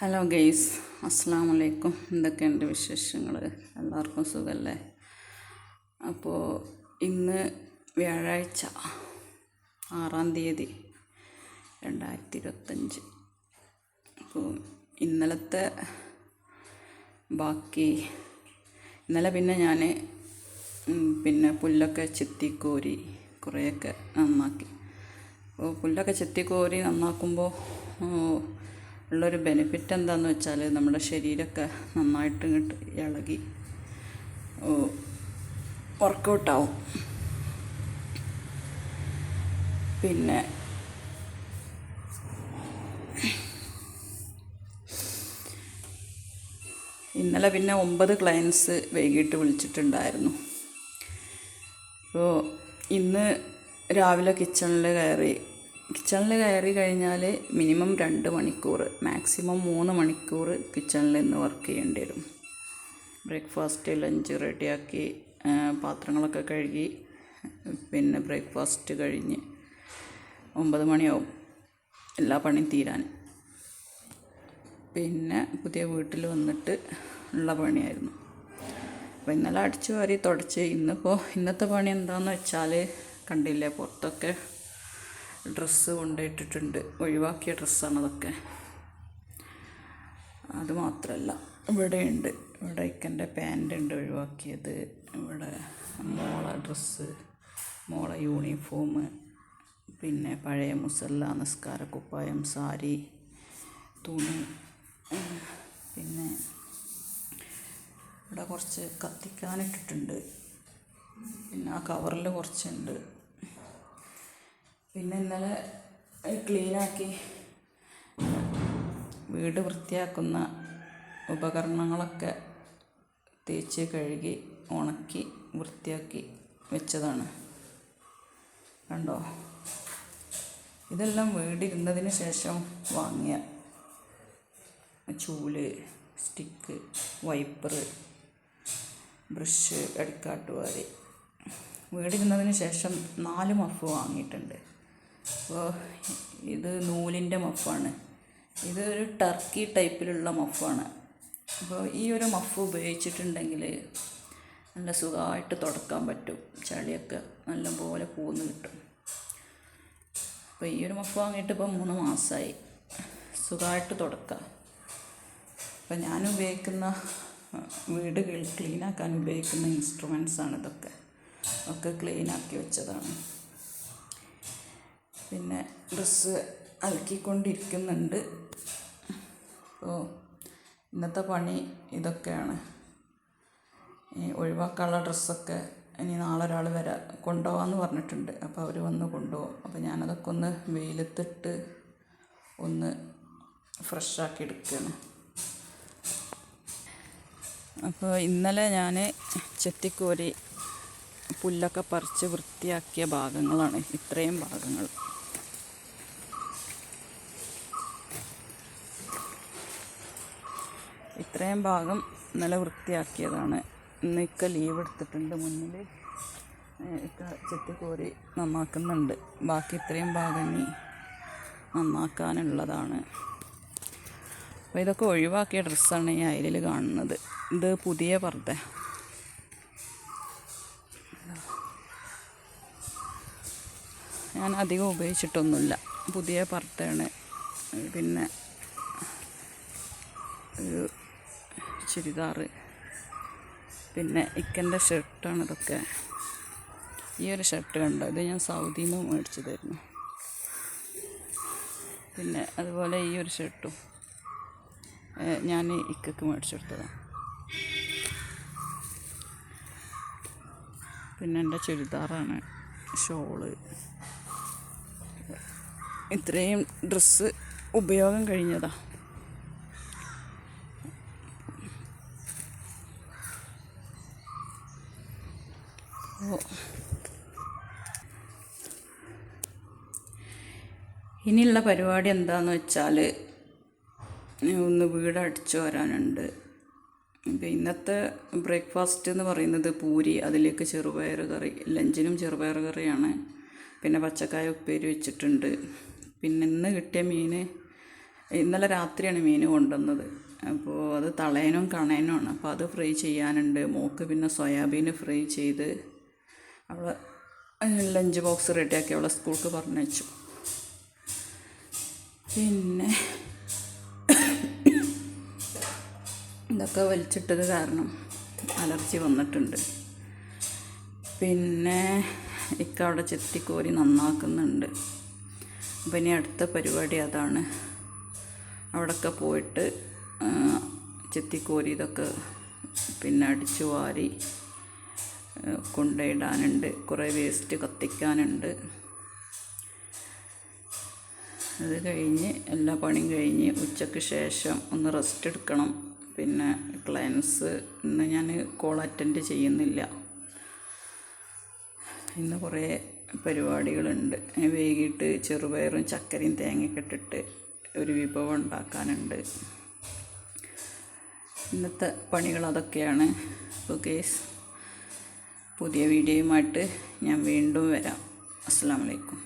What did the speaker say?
Hello guys അസ്സാം വലൈക്കും എന്തൊക്കെയുണ്ട് വിശേഷങ്ങൾ എല്ലാവർക്കും സുഖമല്ലേ അപ്പോൾ ഇന്ന് വ്യാഴാഴ്ച ആറാം തീയതി രണ്ടായിരത്തി ഇരുപത്തഞ്ച് അപ്പോൾ ഇന്നലത്തെ ബാക്കി ഇന്നലെ പിന്നെ ഞാൻ പിന്നെ പുല്ലൊക്കെ ചെത്തിക്കോരി കുറേയൊക്കെ നന്നാക്കി. അപ്പോൾ പുല്ലൊക്കെ ചെത്തിക്കോരി നന്നാക്കുമ്പോൾ ഉള്ളൊരു ബെനിഫിറ്റ് എന്താണെന്ന് വെച്ചാൽ നമ്മുടെ ശരീരമൊക്കെ നന്നായിട്ട് ഇങ്ങോട്ട് ഇളകി വർക്കൗട്ടാവും പിന്നെ ഇന്നലെ പിന്നെ ഒമ്പത് ക്ലയൻസ് വൈകിട്ട് വിളിച്ചിട്ടുണ്ടായിരുന്നു. അപ്പോൾ ഇന്ന് രാവിലെ കിച്ചണിൽ കയറി കിച്ചണിൽ കയറി കഴിഞ്ഞാൽ മിനിമം രണ്ട് മണിക്കൂർ മാക്സിമം മൂന്ന് മണിക്കൂർ കിച്ചണിൽ നിന്ന് വർക്ക് ചെയ്യേണ്ടി വരും. ബ്രേക്ക്ഫാസ്റ്റ് ലഞ്ച് റെഡിയാക്കി പാത്രങ്ങളൊക്കെ കഴുകി പിന്നെ ബ്രേക്ക്ഫാസ്റ്റ് കഴിഞ്ഞ് ഒമ്പത് മണിയാവും എല്ലാ പണിയും തീരാൻ. പിന്നെ പുതിയ വീട്ടിൽ വന്നിട്ട് ഉള്ള പണിയായിരുന്നു. അപ്പോൾ ഇന്നലെ അടിച്ചു വാരി തുടച്ച്. ഇന്നിപ്പോൾ ഇന്നത്തെ പണി എന്താണെന്ന് വെച്ചാൽ കണ്ടില്ലേ പുറത്തൊക്കെ ഡ്രസ്സ് കൊണ്ടിട്ടിട്ടുണ്ട് ഒഴിവാക്കിയ ഡ്രസ്സാണ് അതൊക്കെ. അത് മാത്രമല്ല ഇവിടെയുണ്ട്. ഇവിടെ ഇക്കന്റെ പാന്റ് ഉണ്ട് ഒഴിവാക്കിയത്. ഇവിടെ മോളെ ഡ്രസ്സ് മോളെ യൂണിഫോം പിന്നെ പഴയ മുസല്ല നിസ്കാര കുപ്പായം സാരി തുണി പിന്നെ ഇവിടെ കുറച്ച് കത്തിക്കാനിട്ടിട്ടുണ്ട് പിന്നെ ആ കവറിൽ കുറച്ചുണ്ട്. പിന്നെ ഇന്നലെ ക്ലീനാക്കി വീട് വൃത്തിയാക്കുന്ന ഉപകരണങ്ങളൊക്കെ തേച്ച് കഴുകി ഉണക്കി വൃത്തിയാക്കി വെച്ചതാണ്. കണ്ടോ? ഇതെല്ലാം വീടിരുന്നതിന് ശേഷം വാങ്ങിയ ചൂൽ സ്റ്റിക്ക് വൈപ്പർ ബ്രഷ് എടുക്കാട്ടുപാതി വീടിരുന്നതിന് ശേഷം നാല് മഫ് വാങ്ങിയിട്ടുണ്ട്. അപ്പോൾ ഇത് നൂലിന്റെ മഫാണ്. ഇത് ഒരു ടർക്കി ടൈപ്പിലുള്ള മഫാണ്. അപ്പോൾ ഈ ഒരു മഫ് ഉപയോഗിച്ചിട്ടുണ്ടെങ്കിൽ നല്ല സുഖമായിട്ട് തുടക്കാൻ പറ്റും. ചളിയൊക്കെ നല്ല പോലെ പൂന്ന് കിട്ടും. അപ്പോൾ ഈ ഒരു മഫ് വാങ്ങിയിട്ട് ഇപ്പോൾ മൂന്ന് മാസമായി സുഖമായിട്ട് തുടക്കാം. അപ്പോൾ ഞാൻ ഉപയോഗിക്കുന്ന വീട് ക്ലീനാക്കാൻ ഉപയോഗിക്കുന്ന ഇൻസ്ട്രുമെൻസാണ് ഇതൊക്കെ. ഒക്കെ ക്ലീനാക്കി വെച്ചതാണ്. പിന്നെ ഡ്രസ്സ് അലക്കിക്കൊണ്ടിരിക്കുന്നുണ്ട്. അപ്പോൾ ഇന്നത്തെ പണി ഇതൊക്കെയാണ്. ഈ ഒഴിവാക്കാനുള്ള ഡ്രസ്സൊക്കെ ഇനി നാളെ ഒരാൾ വരാ കൊണ്ടുപോകാമെന്ന് പറഞ്ഞിട്ടുണ്ട്. അപ്പോൾ അവർ വന്ന് കൊണ്ടുപോകും. അപ്പോൾ ഞാനതൊക്കെ ഒന്ന് വെയിലത്തിട്ട് ഒന്ന് ഫ്രഷാക്കി എടുക്കുകയാണ് അപ്പോൾ ഇന്നലെ ഞാൻ ചെത്തിക്കോരി പുല്ലൊക്കെ പറിച്ച് വൃത്തിയാക്കിയ ഭാഗങ്ങളാണ്. ഇത്രയും ഭാഗങ്ങൾ. ഇത്രയും ഭാഗം നല്ല വൃത്തിയാക്കിയതാണ്. ഇന്ന് ഇക്ക ലീവ് എടുത്തിട്ടുണ്ട് മുന്നിൽ. ഇക്ക ചെത്തിക്കോരി നന്നാക്കുന്നുണ്ട്. ബാക്കി ഇത്രയും ഭാഗം ഇനി നന്നാക്കാനുള്ളതാണ്. അപ്പോൾ ഇതൊക്കെ ഒഴിവാക്കിയ ഡ്രസ്സാണ് ഈ അയലിൽ കാണുന്നത്. ഇത് പുതിയ പർദ്ദ. ഞാൻ അധികം ഉപയോഗിച്ചിട്ടൊന്നുമില്ല. പുതിയ പർദ്ദയാണ്. പിന്നെ ഒരു ചുരിദാറ്. പിന്നെ ഇക്കന്റെ ഷർട്ടാണ് ഇതൊക്കെ. ഈ ഒരു ഷർട്ട് കണ്ടോ? ഇത് ഞാൻ സൗദിയിൽ നിന്ന് മേടിച്ചതായിരുന്നു. പിന്നെ അതുപോലെ ഈ ഒരു ഷർട്ടും ഞാൻ ഇക്കക്ക് മേടിച്ചെടുത്തതാണ് പിന്നെ എന്റെ ചുരിദാറാണ് ഷോൾ. ഇത്രയും ഡ്രസ്സ് ഉപയോഗം കഴിഞ്ഞതാണ് ഇനിയുള്ള പരിപാടി എന്താണെന്ന് വെച്ചാൽ ഒന്ന് വീട് അടിച്ചു വരാനുണ്ട്. ഇന്നത്തെ ബ്രേക്ക്ഫാസ്റ്റ് എന്ന് പറയുന്നത് പൂരി അതിലേക്ക് ചെറുപയർ കറി ലഞ്ചിനും ചെറുപയർ കറിയാണ്. പിന്നെ പച്ചക്കായ ഉപ്പേരി വെച്ചിട്ടുണ്ട്. പിന്നെ ഇന്ന് കിട്ടിയ മീൻ ഇന്നലെ രാത്രിയാണ് മീൻ കൊണ്ടുവന്നത്. അപ്പോൾ അത് തളയനും കണയനുമാണ് അപ്പോൾ അത് ഫ്രൈ ചെയ്യാനുണ്ട്. മോക്ക് പിന്നെ സോയാബീൻ ഫ്രൈ ചെയ്ത് അവളെ ലഞ്ച് ബോക്സ് റെഡിയാക്കി അവളെ സ്കൂൾക്ക് പറഞ്ഞയച്ചു. പിന്നെ ഇതൊക്കെ വലിച്ചിട്ടത് കാരണം അലർജി വന്നിട്ടുണ്ട്. പിന്നെ ഇക്ക അവിടെ ചെത്തിക്കോരി നന്നാക്കുന്നുണ്ട്. അപ്പം ഇനി അടുത്ത പരിപാടി അതാണ്. അവിടെയൊക്കെ പോയിട്ട് ചെത്തിക്കോരി ഇതൊക്കെ പിന്നെ അടിച്ചു വാരി ആ, കൊണ്ടുപോയിടാനുണ്ട് കുറേ വേസ്റ്റ് കത്തിക്കാനുണ്ട്. അത് കഴിഞ്ഞ് എല്ലാ പണിയും കഴിഞ്ഞ് ഉച്ചയ്ക്ക് ശേഷം ഒന്ന് റെസ്റ്റ് എടുക്കണം. പിന്നെ ക്ലയൻസ് ഇന്ന് ഞാൻ കോൾ അറ്റൻഡ് ചെയ്യുന്നില്ല. ഇന്ന് കുറേ പരിപാടികളുണ്ട്. വൈകിട്ട് ചെറുപയറും ചക്കരയും തേങ്ങയൊക്കെ ഇട്ടിട്ട് ഒരു വിഭവം ഉണ്ടാക്കാനുണ്ട്. ഇന്നത്തെ പണികൾ അതൊക്കെയാണ്. ഓക്കെ പുതിയ വീഡിയോയുമായിട്ട് ഞാൻ വീണ്ടും വരാം. അസ്സാം വലൈക്കും